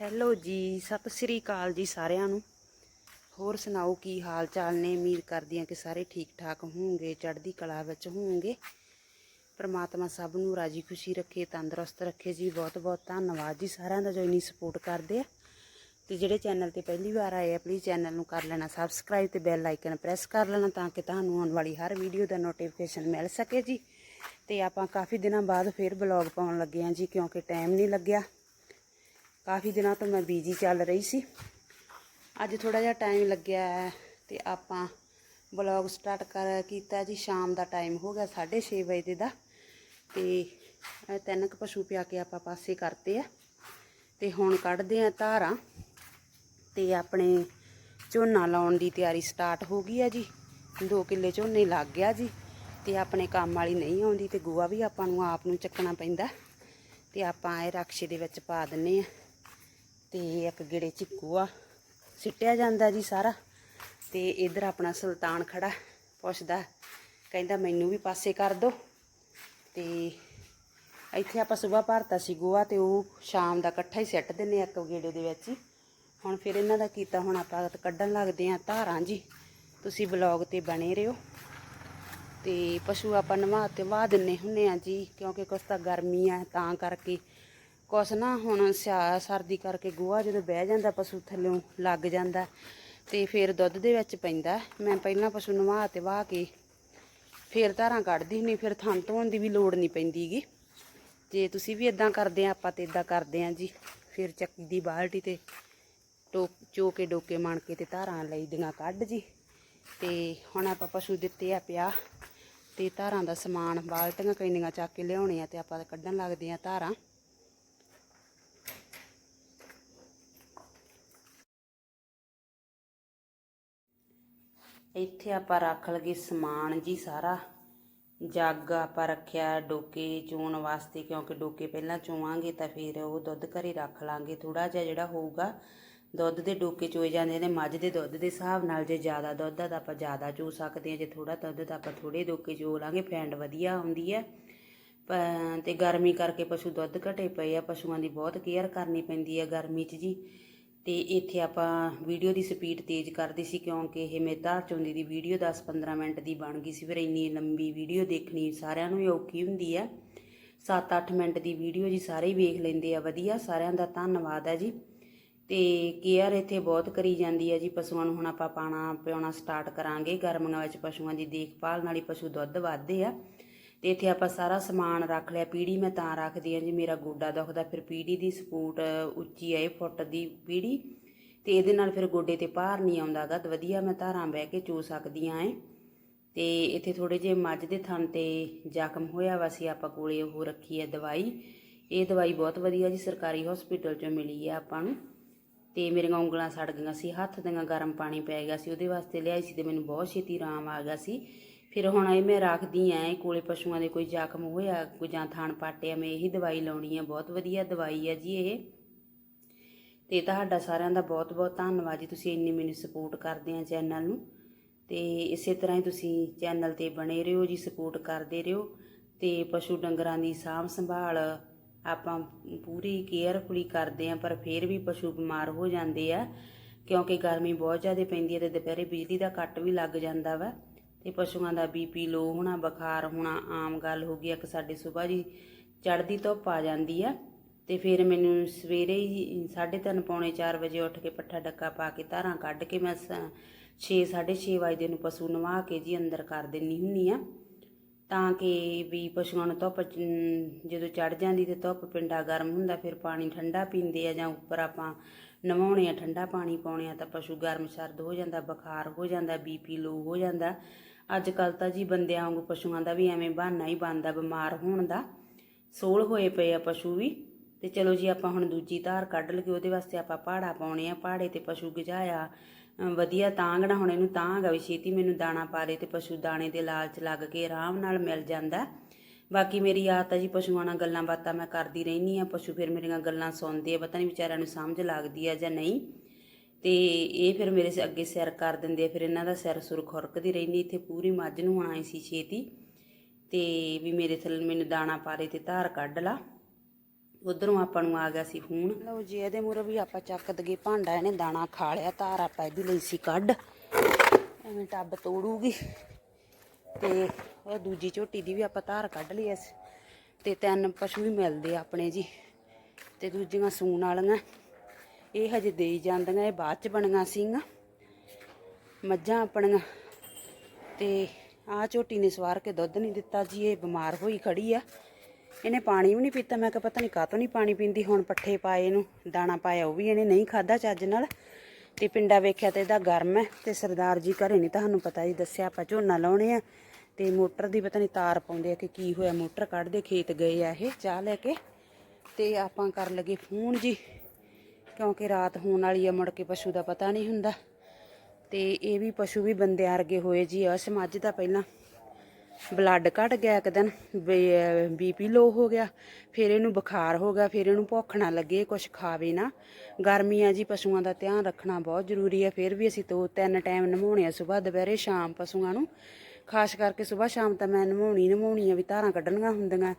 Hello ਜੀ, ਸਤਿ ਸ੍ਰੀ ਅਕਾਲ ਜੀ ਸਾਰਿਆਂ ਨੂੰ। ਹੋਰ ਸੁਣਾਓ ਕੀ ਹਾਲ ਚਾਲ ਨੇ? ਉਮੀਦ ਕਰਦੀ ਹਾਂ ਕਿ ਸਾਰੇ ਠੀਕ ਠਾਕ ਹੋਵੋਗੇ ਚੜ੍ਹਦੀ ਕਲਾ ਵਿੱਚ ਹੋਵੋਗੇ ਪ੍ਰਮਾਤਮਾ ਸਭ ਨੂੰ ਰਾਜੀ ਖੁਸ਼ੀ ਰੱਖੇ, ਤੰਦਰੁਸਤ ਰੱਖੇ ਜੀ। ਬਹੁਤ ਬਹੁਤ ਧੰਨਵਾਦ ਜੀ ਸਾਰਿਆਂ ਦਾ ਜੋ ਇੰਨੀ ਸਪੋਰਟ ਕਰਦੇ ਆ। ਤੇ ਜਿਹੜੇ ਚੈਨਲ ਤੇ ਪਹਿਲੀ ਵਾਰ ਆਏ ਆ ਪਲੀਜ਼ ਚੈਨਲ ਨੂੰ ਕਰ ਲੈਣਾ ਸਬਸਕ੍ਰਾਈਬ ਤੇ ਬੈਲ ਆਈਕਨ ਪ੍ਰੈਸ ਕਰ ਲੈਣਾ ਤਾਂ ਕਿ ਤੁਹਾਨੂੰ ਆਉਣ ਵਾਲੀ ਹਰ ਵੀਡੀਓ ਦਾ ਨੋਟੀਫਿਕੇਸ਼ਨ ਮਿਲ ਸਕੇ ਜੀ। ਤੇ ਆਪਾਂ ਕਾਫੀ ਦਿਨਾਂ ਬਾਅਦ ਫਿਰ ਬਲੌਗ ਪਾਉਣ ਲੱਗੇ ਆ ਜੀ, ਕਿਉਂਕਿ ਟਾਈਮ ਨਹੀਂ ਲੱਗਿਆ। ਕਾਫੀ ਦਿਨਾਂ ਤੋਂ ਮੈਂ ਬੀਜੀ ਚੱਲ ਰਹੀ ਸੀ। ਅੱਜ ਥੋੜਾ ਜਿਹਾ ਟਾਈਮ ਲੱਗਿਆ ਹੈ ਤੇ ਆਪਾਂ ਬਲੌਗ ਸਟਾਰਟ ਕਰ ਕੀਤਾ ਜੀ। ਸ਼ਾਮ ਦਾ ਟਾਈਮ ਹੋ ਗਿਆ 6:30 ਵਜੇ ਦਾ ਤੇ ਇਹ ਤਿੰਨ ਕੁ ਪਸ਼ੂ ਪਿਆ ਕੇ ਆਪਾਂ ਪਾਸੇ ਕਰਤੇ ਆ। ਤੇ ਹੁਣ ਕੱਢਦੇ ਆ ਧਾਰਾਂ ਤੇ ਆਪਣੇ ਝੋਨਾ ਲਾਉਣ ਦੀ ਤਿਆਰੀ ਸਟਾਰਟ ਹੋ ਗਈ ਆ ਜੀ। 2 ਕਿੱਲੇ ਝੋਨੇ ਲੱਗ ਗਿਆ ਜੀ ਤੇ ਆਪਣੇ ਕੰਮ ਵਾਲੀ ਨਹੀਂ ਆਉਂਦੀ ਤੇ ਗੋਆ ਵੀ ਆਪਾਂ ਨੂੰ ਆਪ ਨੂੰ ਚੱਕਣਾ ਪੈਂਦਾ। ਤੇ ਆਪਾਂ ਇਹ ਰਕਸ਼ੇ ਦੇ ਵਿੱਚ ਪਾ ਦਿੰਨੇ ਆ। ਤੇ ਇੱਕ ਗੇੜੇ ਚਿੱਕੂ ਆ, ਸਿੱਟਿਆ ਜਾਂਦਾ ਜੀ ਸਾਰਾ ਤੇ ਇਧਰ ਆਪਣਾ ਸੁਲਤਾਨ ਖੜਾ, ਪੁੱਛਦਾ, ਕਹਿੰਦਾ ਮੈਨੂੰ ਵੀ ਪਾਸੇ ਕਰ ਦੋ। ਤੇ ਇੱਥੇ ਆਪਾਂ ਸਵੇਰ ਭਰਤਾ ਸੀ ਗੋਆ ਤੇ ਉਹ ਸ਼ਾਮ ਦਾ ਇਕੱਠਾ ਹੀ ਸਿੱਟ ਦਿੰਨੇ ਆ ਇੱਕ ਗੇੜੇ ਦੇ ਵਿੱਚ ਹੀ। ਹੁਣ ਫਿਰ ਇਹਨਾਂ ਦਾ ਕੀਤਾ ਹੁਣ ਆਪਾਂ ਕੱਢਣ ਲੱਗਦੇ ਆ ਧਾਰਾਂ ਜੀ। ਤੁਸੀਂ ਬਲੌਗ ਤੇ ਬਣੇ ਰਹੋ। ਤੇ ਪਸ਼ੂ ਆਪਾਂ ਨਵਾ ਤੇ ਵਾਹ ਦਿੰਨੇ ਹੁੰਨੇ ਆ ਜੀ, ਕਿਉਂਕਿ ਕੁਛ ਤਾਂ ਗਰਮੀ ਆ ਤਾਂ ਕਰਕੇ ਕੁਛ ਨਾ, ਹੁਣ ਸਿਆ, ਸਰਦੀ ਕਰਕੇ ਗੋਹਾ ਜਦੋਂ ਬਹਿ ਜਾਂਦਾ, ਪਸ਼ੂ ਥੱਲਿਓਂ ਲੱਗ ਜਾਂਦਾ ਤੇ ਫਿਰ ਦੁੱਧ ਦੇ ਵਿੱਚ ਪੈਂਦਾ। ਮੈਂ ਪਹਿਲਾਂ ਪਸ਼ੂ ਨਵਾ ਤੇ ਵਾਹ ਕੇ ਫਿਰ ਧਾਰਾਂ ਕੱਢਦੀ ਹੁੰਨੀ ਫਿਰ ਥਣ ਧੋਣ ਦੀ ਵੀ ਲੋੜ ਨਹੀਂ ਪੈਂਦੀਗੀ। ਜੇ ਤੁਸੀਂ ਵੀ ਇਦਾਂ ਕਰਦੇ ਆ, ਆਪਾਂ ਤੇ ਇਦਾਂ ਕਰਦੇ ਆ ਜੀ। ਫਿਰ ਚੱਕੀ ਦੀ ਬਾਲਟੀ ਤੇ ਟੋਕ, ਚੋਕੇ ਡੋਕੇ ਮਣ ਕੇ ਤੇ ਧਾਰਾਂ ਲਈ ਦੀਆਂ ਕੱਢ ਜੀ। ਤੇ ਹੁਣ ਆਪਾਂ ਪਸ਼ੂ ਦਿੱਤੇ ਆ ਪਿਆ ਤੇ ਧਾਰਾਂ ਦਾ ਸਮਾਨ, ਬਾਲਟੀਆਂ ਕੈਨੀਆਂ ਚੱਕ ਕੇ ਲਿਆਉਣੇ ਆ ਤੇ ਆਪਾਂ ਕੱਢਣ ਲੱਗਦੇ ਆ ਧਾਰਾਂ। ਇੱਥੇ ਆਪਾਂ ਰੱਖ ਲਗੇ ਸਮਾਨ ਜੀ ਸਾਰਾ। ਜੱਗ ਆਪਾਂ ਰੱਖਿਆ ਡੋਕੇ ਚੋਣ ਵਾਸਤੇ, ਕਿਉਂਕਿ ਡੋਕੇ ਪਹਿਲਾਂ ਚੋਵਾਂਗੇ ਤਾਂ ਫਿਰ ਉਹ ਦੁੱਧ ਘਰੇ ਰੱਖ ਲਾਂਗੇ। ਥੋੜਾ ਜਿਹਾ ਜਿਹੜਾ ਹੋਊਗਾ, ਦੁੱਧ ਦੇ ਡੋਕੇ ਚੋਏ ਜਾਂਦੇ ਨੇ, ਮੱਝ ਦੇ ਦੁੱਧ ਦੇ ਹਿਸਾਬ ਨਾਲ ਜੇ ਜ਼ਿਆਦਾ ਦੁੱਧ ਆ ਤਾਂ ਆਪਾਂ ਜ਼ਿਆਦਾ ਚੋ ਸਕਦੇ ਹਾਂ, ਜੇ ਥੋੜਾ ਦੁੱਧ ਤਾਂ ਆਪਾਂ ਥੋੜੇ ਡੋਕੇ ਚੋ ਲਾਂਗੇ ਫੈਂਡ ਵਧੀਆ ਆਉਂਦੀ ਹੈ। ਪ- ਤੇ ਗਰਮੀ ਕਰਕੇ ਪਸ਼ੂ ਦੁੱਧ ਘਟੇ ਪਏ ਆ, ਪਸ਼ੂਆਂ ਦੀ ਬਹੁਤ ਕੇਅਰ ਕਰਨੀ ਪੈਂਦੀ ਹੈ ਗਰਮੀ 'ਚ ਜੀ। ਤੇ ਇੱਥੇ ਆਪਾਂ ਵੀਡੀਓ ਦੀ ਸਪੀਡ ਤੇਜ਼ ਕਰਦੇ ਸੀ ਕਿਉਂਕਿ ਇਹ ਮੇਰੇ ਧਾਰ ਦੀ ਵੀਡੀਓ 10-15 ਮਿੰਟ ਦੀ ਬਣ ਗਈ ਸੀ, ਫਿਰ ਇੰਨੀ ਲੰਬੀ ਵੀਡੀਓ ਦੇਖਣੀ ਸਾਰਿਆਂ ਨੂੰ ਹੀ ਔਖੀ ਹੁੰਦੀ ਆ। 7-8 ਮਿੰਟ ਦੀ ਵੀਡੀਓ ਜੀ ਸਾਰੇ ਹੀ ਵੇਖ ਲੈਂਦੇ ਆ, ਵਧੀਆ, ਸਾਰਿਆਂ ਦਾ ਧੰਨਵਾਦ ਹੈ ਜੀ। ਤੇ ਕੇਅਰ ਇੱਥੇ ਬਹੁਤ ਕਰੀ ਜਾਂਦੀ ਹੈ ਜੀ, ਪਸ਼ੂਆਂ ਨੂੰ ਹੁਣ ਆਪਾਂ ਪਾਣਾ ਪਿਉਣਾ ਸਟਾਰਟ ਕਰਾਂਗੇ। ਗਰਮੀਆਂ ਵਿੱਚ ਪਸ਼ੂਆਂ ਦੀ ਦੇਖਭਾਲ ਨਾਲ ਹੀ ਪਸ਼ੂ ਦੁੱਧ ਵੱਧਦੇ ਆ। ਤੇ ਇੱਥੇ ਆਪਾਂ ਸਾਰਾ ਸਮਾਨ ਰੱਖ ਲਿਆ, ਪੀੜੀ ਮੈਂ ਤਾਂ ਰੱਖਦੀ ਆ ਜੀ, ਮੇਰਾ ਗੋਡਾ ਦੁਖਦਾ, ਫਿਰ ਪੀੜੀ ਦੀ ਸਪੋਰਟ ਉੱਚੀ ਹੈ ਫੁੱਟ ਦੀ ਪੀੜੀ ਤੇ ਇਹਦੇ ਨਾਲ ਫਿਰ ਗੋਡੇ ਤੇ ਭਾਰ ਨਹੀਂ ਆਉਂਦਾਗਾ ਤੇ ਵਧੀਆ ਮੈਂ ਧਾਰਾਂ ਬਹਿ ਕੇ ਚੋ ਸਕਦੀ ਸਕਦੀਆਂ ਐ ਤੇ ਇੱਥੇ ਥੋੜੇ ਜਿਹੇ ਮੱਝ ਦੇ ਥਣ ਤੇ ਜ਼ਖਮ ਹੋਇਆ ਵਾ ਸੀ, ਆਪਾਂ ਕੋਲੇ ਉਹ ਰੱਖੀ ਹੈ ਦਵਾਈ। ਇਹ ਦਵਾਈ ਬਹੁਤ ਵਧੀਆ ਜੀ, ਸਰਕਾਰੀ ਹਸਪੀਟਲ ਚੋਂ ਮਿਲੀ ਹੈ ਆਪਾਂ ਨੂੰ। ਤੇ ਮੇਰੀਆਂ ਉਂਗਲਾਂ ਸੜ ਗਈਆਂ ਸੀ, ਹੱਥ ਦੀਆਂ ਗਰਮ ਪਾਣੀ ਪੈ ਗਿਆ ਸੀ, ਉਹਦੇ ਵਾਸਤੇ ਲਿਆਈ ਸੀ ਤੇ ਮੈਨੂੰ ਬਹੁਤ ਛੇਤੀ ਆਰਾਮ ਆ ਗਿਆ ਸੀ। ਫਿਰ ਹੁਣ ਇਹ ਮੈਂ ਰੱਖਦੀ ਆਂ ਕੋਲੇ ਪਸ਼ੂਆਂ ਦੇ ਕੋਈ ਜ਼ਖਮ ਹੋਇਆ, ਕੋਈ ਜਾਂ ਥਾਣ ਪਾਟਿਆ, ਮੈਂ ਇਹੀ ਦਵਾਈ ਲਾਉਣੀ ਆ, ਬਹੁਤ ਵਧੀਆ ਦਵਾਈ ਆ ਜੀ ਇਹ। ਤੇ ਤੁਹਾਡਾ ਸਾਰਿਆਂ ਦਾ ਬਹੁਤ ਬਹੁਤ ਧੰਨਵਾਦ ਜੀ, ਤੁਸੀਂ ਇੰਨੀ ਮੈਨੂੰ ਸਪੋਰਟ ਕਰਦੇ ਆ ਚੈਨਲ ਨੂੰ। ਤੇ ਇਸੇ ਤਰ੍ਹਾਂ ਹੀ ਤੁਸੀਂ ਚੈਨਲ ਤੇ ਬਣੇ ਰਹੋ ਜੀ ਸਪੋਰਟ ਕਰਦੇ ਰਹੋ। ਤੇ ਪਸ਼ੂ ਡੰਗਰਾਂ ਦੀ ਸਾਂਭ ਸੰਭਾਲ ਆਪਾਂ ਪੂਰੀ ਕੇਅਰਫੁਲੀ ਕਰਦੇ ਆ, ਪਰ ਫਿਰ ਵੀ ਪਸ਼ੂ ਬਿਮਾਰ ਹੋ ਜਾਂਦੇ ਆ, ਕਿਉਂਕਿ ਗਰਮੀ ਬਹੁਤ ਜ਼ਿਆਦਾ ਪੈਂਦੀ ਹੈ ਤੇ ਦੁਪਹਿਰੇ ਬਿਜਲੀ ਦਾ ਕੱਟ ਵੀ ਲੱਗ ਜਾਂਦਾ ਵਾ। ਤੇ ਪਸ਼ੂਆਂ ਦਾ ਬੀਪੀ ਲੋ ਹੋਣਾ, ਬੁਖਾਰ ਹੋਣਾ, ਆਮ ਗੱਲ ਹੋ ਗਈ, ਇੱਕ ਸਾਡੇ ਸਵੇਰ ਜੀ ਚੜ੍ਹਦੀ ਧੁੱਪ ਆ ਜਾਂਦੀ ਆ। ਤੇ ਫਿਰ ਮੈਨੂੰ ਸਵੇਰੇ ਹੀ 3:30 ਪੌਣੇ 4 ਵਜੇ ਉੱਠ ਕੇ ਪੱਠਾ ਡੱਕਾ ਪਾ ਕੇ ਧਾਰਾਂ ਕੱਢ ਕੇ ਮੈਂ 6 6:30 ਵਜੇ ਨੂੰ ਪਸ਼ੂ ਨਵਾ ਕੇ ਜੀ ਅੰਦਰ ਕਰ ਦਿੰਨੀ ਹੁੰਨੀ ਆ। ਤਾਂ ਕਿ ਵੀ ਪਸ਼ੂਆਂ ਨੂੰ ਧੁੱਪ ਜਦੋਂ ਚੜ ਜਾਂਦੀ ਤੇ ਧੁੱਪ ਪਿੰਡਾ ਗਰਮ ਹੁੰਦਾ, ਫਿਰ ਪਾਣੀ ਠੰਡਾ ਪੀਂਦੇ ਆ ਜਾਂ ਉੱਪਰ ਆਪਾਂ ਨਵਾਉਣੇ ਆ, ਠੰਡਾ ਪਾਣੀ ਪਾਉਣੇ ਆ ਤਾਂ ਪਸ਼ੂ ਗਰਮ ਸਰਦ ਹੋ ਜਾਂਦਾ, ਬੁਖਾਰ ਹੋ ਜਾਂਦਾ ਬੀਪੀ ਲੋ ਹੋ ਜਾਂਦਾ। ਅੱਜ ਕੱਲ ਤਾਂ ਜੀ ਬੰਦਿਆਂ ਵਾਂਗੂ ਪਸ਼ੂਆਂ ਦਾ ਵੀ ਐਵੇਂ ਬਹਾਨਾ ਹੀ ਬਣਦਾ, ਬਿਮਾਰ ਹੋਣ ਦਾ। ਸੋਲ ਹੋਏ ਪਏ ਆ ਪਸ਼ੂ ਵੀ। ਤੇ ਚਲੋ ਜੀ ਆਪਾਂ ਹੁਣ ਦੂਜੀ ਧਾਰ ਕੱਢ ਲਈਏ, ਉਹਦੇ ਵਾਸਤੇ ਆਪਾਂ ਪਹਾੜਾ ਪਾਉਣੇ ਆ ਪਹਾੜੇ ਤੇ ਪਸ਼ੂ ਗਜਾਇਆ ਅਮ ਵਧੀਆ ਤਾਂਗਣਾ, ਹੁਣ ਇਹਨੂੰ ਤਾਂਗਾ ਵੀ ਛੇਤੀ ਮੈਨੂੰ ਦਾਣਾ ਪਾ ਦੇ ਤੇ ਪਸ਼ੂ ਦਾਣੇ ਦੇ ਲਾਲਚ ਲੱਗ ਕੇ ਆਰਾਮ ਨਾਲ ਮਿਲ ਜਾਂਦਾ। ਬਾਕੀ ਮੇਰੀ ਆਦਤ ਹੈ ਜੀ ਪਸ਼ੂਆਂ ਨਾਲ ਗੱਲਾਂ ਬਾਤਾਂ ਮੈਂ ਕਰਦੀ ਰਹਿੰਦੀ ਆ ਪਸ਼ੂ ਫਿਰ ਮੇਰੀਆਂ ਗੱਲਾਂ ਸੁਣਦੇ ਆ, ਪਤਾ ਨਹੀਂ ਵਿਚਾਰਿਆਂ ਨੂੰ ਸਮਝ ਲੱਗਦੀ ਆ ਜਾਂ ਨਹੀਂ। ਤੇ ਇਹ ਫਿਰ ਮੇਰੇ ਅੱਗੇ ਸਿਰ ਕਰ ਦਿੰਦੇ ਆ, ਫਿਰ ਇਹਨਾਂ ਦਾ ਸਿਰ ਸੁਰ ਖੁਰਕਦੀ ਰਹਿੰਦੀ, ਇੱਥੇ ਪੂਰੀ ਮੱਝ ਨੂੰ ਹੁਣ ਆਈ ਸੀ ਛੇਤੀ। ਤੇ ਵੀ ਮੇਰੇ ਥੱਲੇ ਮੈਨੂੰ ਦਾਣਾ ਪਾ ਦੇ ਤੇ ਧਾਰ ਕੱਢ ਲਾ। ਉਧਰੋਂ ਆਪਾਂ ਨੂੰ ਆ ਗਿਆ ਸੀ ਫੋਨ ਲਓ ਜੀ, ਇਹਦੇ ਮੂਰੇ ਵੀ ਆਪਾਂ ਚੱਕ ਦਗੇ ਭਾਂਡਾ, ਇਹਨੇ ਦਾਣਾ ਖਾ ਲਿਆ, ਧਾਰ ਆਪਾਂ ਇਹਦੀ ਲਈ ਸੀ ਕੱਢ। ਐਵੇਂ ਟੱਬ ਤੋੜੂਗੀ। ਤੇ ਉਹ ਦੂਜੀ ਝੋਟੀ ਦੀ ਵੀ ਆਪਾਂ ਧਾਰ ਕੱਢ ਲਈ ਐ ਤੇ ਤਿੰਨ ਪਸ਼ੂ ਵੀ ਮਿਲਦੇ ਆ ਆਪਣੇ ਜੀ। ਤੇ ਦੂਜੀਆਂ ਸੂਣ ਵਾਲੀਆਂ। ਇਹ ਹਜੇ ਦੇਈ ਜਾਂਦੀਆਂ, ਇਹ ਬਾਅਦ ਚ ਬਣੀਆਂ ਸੀਗੀਆਂ। ਮੱਝਾਂ ਆਪਣੀਆਂ। ਤੇ ਆਹ ਝੋਟੀ ਨੇ ਸਵਾਰ ਕੇ ਦੁੱਧ ਨਹੀਂ ਦਿੱਤਾ ਜੀ, ਇਹ ਬਿਮਾਰ ਹੋਈ ਖੜੀ ਆ। ਇਹਨੇ ਪਾਣੀ ਵੀ ਨਹੀਂ ਪੀਤਾ, ਮੈਂ ਕਿਹਾ ਪਤਾ ਨਹੀਂ ਕਾਹਤੋਂ ਨਹੀਂ ਪਾਣੀ ਪੀਂਦੀ, ਹੁਣ ਪੱਠੇ ਪਾਏ ਇਹਨੂੰ, ਦਾਣਾ ਪਾਇਆ ਉਹ ਵੀ ਇਹਨੇ ਨਹੀਂ ਖਾਦਾ ਚੱਜ ਨਾਲ। ਤੇ ਪਿੰਡਾ ਵੇਖਿਆ ਤੇ ਇਹਦਾ ਗਰਮ ਹੈ ਤੇ ਸਰਦਾਰ ਜੀ ਘਰੇ ਨਹੀਂ, ਤੁਹਾਨੂੰ ਪਤਾ ਜੀ ਦੱਸਿਆ ਆਪਾਂ ਝੋਨਾ ਲਾਉਣੇ ਆ। ਤੇ ਮੋਟਰ ਦੀ ਪਤਾ ਨਹੀਂ ਤਾਰ ਪਾਉਂਦੇ ਆ ਕਿ ਕੀ ਹੋਇਆ, ਮੋਟਰ ਕੱਢਦੇ ਖੇਤ ਗਏ ਆ ਇਹ ਚਾਹ ਲੈ ਕੇ ਤੇ ਆਪਾਂ ਕਰ ਲਗੇ ਫੋਨ ਜੀ, ਕਿਉਂਕਿ ਰਾਤ ਹੋਣ ਵਾਲੀ ਆ, ਮੁੜ ਕੇ ਪਸ਼ੂ ਦਾ ਪਤਾ ਨਹੀਂ ਹੁੰਦਾ ਤੇ ਇਹ ਵੀ ਪਸ਼ੂ ਵੀ ਬੰਦਿਆਂ ਵਰਗੇ ਹੋਏ ਜੀ ਅਸ ਮੱਝ ਦਾ ਪਹਿਲਾਂ ਬਲੱਡ ਘਟ ਗਿਆ ਇੱਕ ਦਿਨ ਬੀਪੀ ਲੋ ਹੋ ਗਿਆ, ਫਿਰ ਇਹਨੂੰ ਬੁਖਾਰ ਹੋ ਗਿਆ, ਫਿਰ ਇਹਨੂੰ ਭੁੱਖ ਨਾ ਲੱਗੇ ਕੁਝ ਖਾਵੇ ਨਾ। ਗਰਮੀਆਂ ਜੀ ਪਸ਼ੂਆਂ ਦਾ ਧਿਆਨ ਰੱਖਣਾ ਬਹੁਤ ਜ਼ਰੂਰੀ ਹੈ ਫਿਰ ਵੀ ਅਸੀਂ ਦੋ ਤਿੰਨ ਟਾਈਮ ਨਮਾਉਣੇ ਆ ਸਵੇਰ ਦੁਪਹਿਰੇ, ਸ਼ਾਮ ਪਸ਼ੂਆਂ ਨੂੰ। ਖਾਸ ਕਰਕੇ ਸਵੇਰ ਸ਼ਾਮ ਤਾਂ ਮੈਂ ਨਮਾਉਣੀ ਨਮਾਉਣੀ ਆ ਵੀ ਧਾਰਾਂ ਕੱਢਣੀਆਂ ਹੁੰਦੀਆਂ।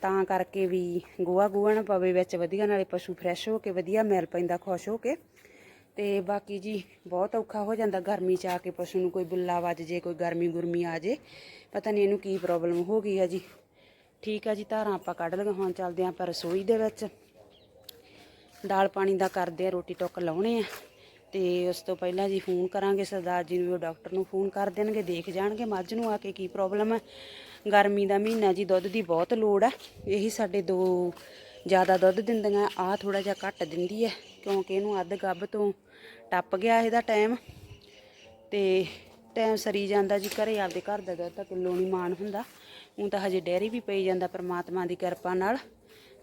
ਤਾਂ ਕਰਕੇ ਵੀ ਗੋਹਾ ਗੋਹਾ ਨਾ ਪਵੇ ਵਿੱਚ ਵਧੀਆ, ਨਾਲੇ ਪਸ਼ੂ ਫਰੈਸ਼ ਹੋ ਕੇ ਵਧੀਆ ਮਿਲ ਪੈਂਦਾ, ਖੁਸ਼ ਹੋ ਕੇ। ਤੇ ਬਾਕੀ ਜੀ ਬਹੁਤ ਔਖਾ ਹੋ ਜਾਂਦਾ ਗਰਮੀ ਚ ਆ ਕੇ ਪਸ਼ੂ ਨੂੰ ਕੋਈ ਬੁੱਲਾ ਵੱਜ ਜੇ, ਕੋਈ ਗਰਮੀ ਗੁਰਮੀ ਆ ਜੇ। ਪਤਾ ਨਹੀਂ ਇਹਨੂੰ ਕੀ ਪ੍ਰੋਬਲਮ ਹੋ ਗਈ ਆ ਜੀ। ਠੀਕ ਆ ਜੀ, ਧਾਰਾਂ ਆਪਾਂ ਕੱਢ ਲਈਆਂ, ਹੁਣ ਚੱਲਦੇ ਆਂ ਪਰ ਰਸੋਈ ਦੇ ਵਿੱਚ। ਦਾਲ ਪਾਣੀ ਦਾ ਕਰਦੇ ਆ, ਰੋਟੀ ਟੁੱਕ ਲਾਉਣੇ ਆ। ਤੇ ਉਸ ਤੋਂ ਪਹਿਲਾਂ ਜੀ ਫੋਨ ਕਰਾਂਗੇ ਸਰਦਾਰ ਜੀ ਨੂੰ, ਉਹ ਡਾਕਟਰ ਨੂੰ ਫੋਨ ਕਰ ਦੇਣਗੇ, ਦੇਖ ਜਾਣਗੇ ਮੱਝ ਨੂੰ ਆ ਕੇ ਕੀ ਪ੍ਰੋਬਲਮ ਹੈ। ਗਰਮੀ ਦਾ ਮਹੀਨਾ ਜੀ, ਦੁੱਧ ਦੀ ਬਹੁਤ ਲੋੜ ਹੈ। ਇਹੀ ਸਾਡੇ ਦੋ ਜ਼ਿਆਦਾ ਦੁੱਧ ਦਿੰਦੀਆਂ ਆ ਥੋੜਾ ਜਿਹਾ ਘੱਟ ਦਿੰਦੀ ਹੈ, ਕਿਉਂਕਿ ਇਹਨੂੰ ਅੱਧ ਗੱਭ ਤੋਂ ਟੱਪ ਗਿਆ ਇਹਦਾ ਟਾਈਮ ਤੇ ਟਾਈਮ ਸਰੀ ਜਾਂਦਾ ਜੀ, ਘਰੇ ਆਪਦੇ ਘਰ ਦਾ ਦੁੱਧ ਤਾਂ ਕਿਲੋ ਨਹੀਂ ਮਾਣ ਹੁੰਦਾ। ਉਹ ਤਾਂ ਹਜੇ ਡੈਰੀ ਵੀ ਪਈ ਜਾਂਦਾ ਪਰਮਾਤਮਾ ਦੀ ਕਿਰਪਾ ਨਾਲ।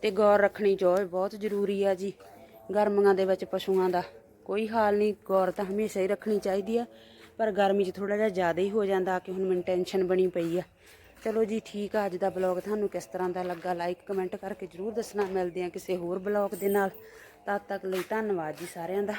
ਤੇ ਗੌਰ ਰੱਖਣੀ ਜੋ ਬਹੁਤ ਜ਼ਰੂਰੀ ਆ ਜੀ, ਗਰਮੀਆਂ ਦੇ ਵਿੱਚ ਪਸ਼ੂਆਂ ਦਾ। ਕੋਈ ਹਾਲ ਨਹੀਂ, ਗੌਰ ਤਾਂ ਹਮੇਸ਼ਾ ਹੀ ਰੱਖਣੀ ਚਾਹੀਦੀ ਆ। ਪਰ ਗਰਮੀ 'ਚ ਥੋੜਾ ਜਿਹਾ ਜ਼ਿਆਦਾ ਹੀ ਹੋ ਜਾਂਦਾ ਕਿ ਹੁਣ ਮੈਨੂੰ ਟੈਨਸ਼ਨ ਬਣੀ ਪਈ ਆ। ਚਲੋ ਜੀ, ਠੀਕ ਆ, ਅੱਜ ਦਾ ਬਲੌਗ ਤੁਹਾਨੂੰ ਕਿਸ ਤਰ੍ਹਾਂ ਦਾ ਲੱਗਾ ਲਾਈਕ ਕਮੈਂਟ ਕਰਕੇ ਜਰੂਰ ਦੱਸਣਾ। ਮਿਲਦੇ ਆ ਕਿਸੇ ਹੋਰ ਬਲੌਗ ਦੇ ਨਾਲ। ਤਦ ਤੱਕ ਲਈ ਧੰਨਵਾਦ ਜੀ ਸਾਰਿਆਂ ਦਾ।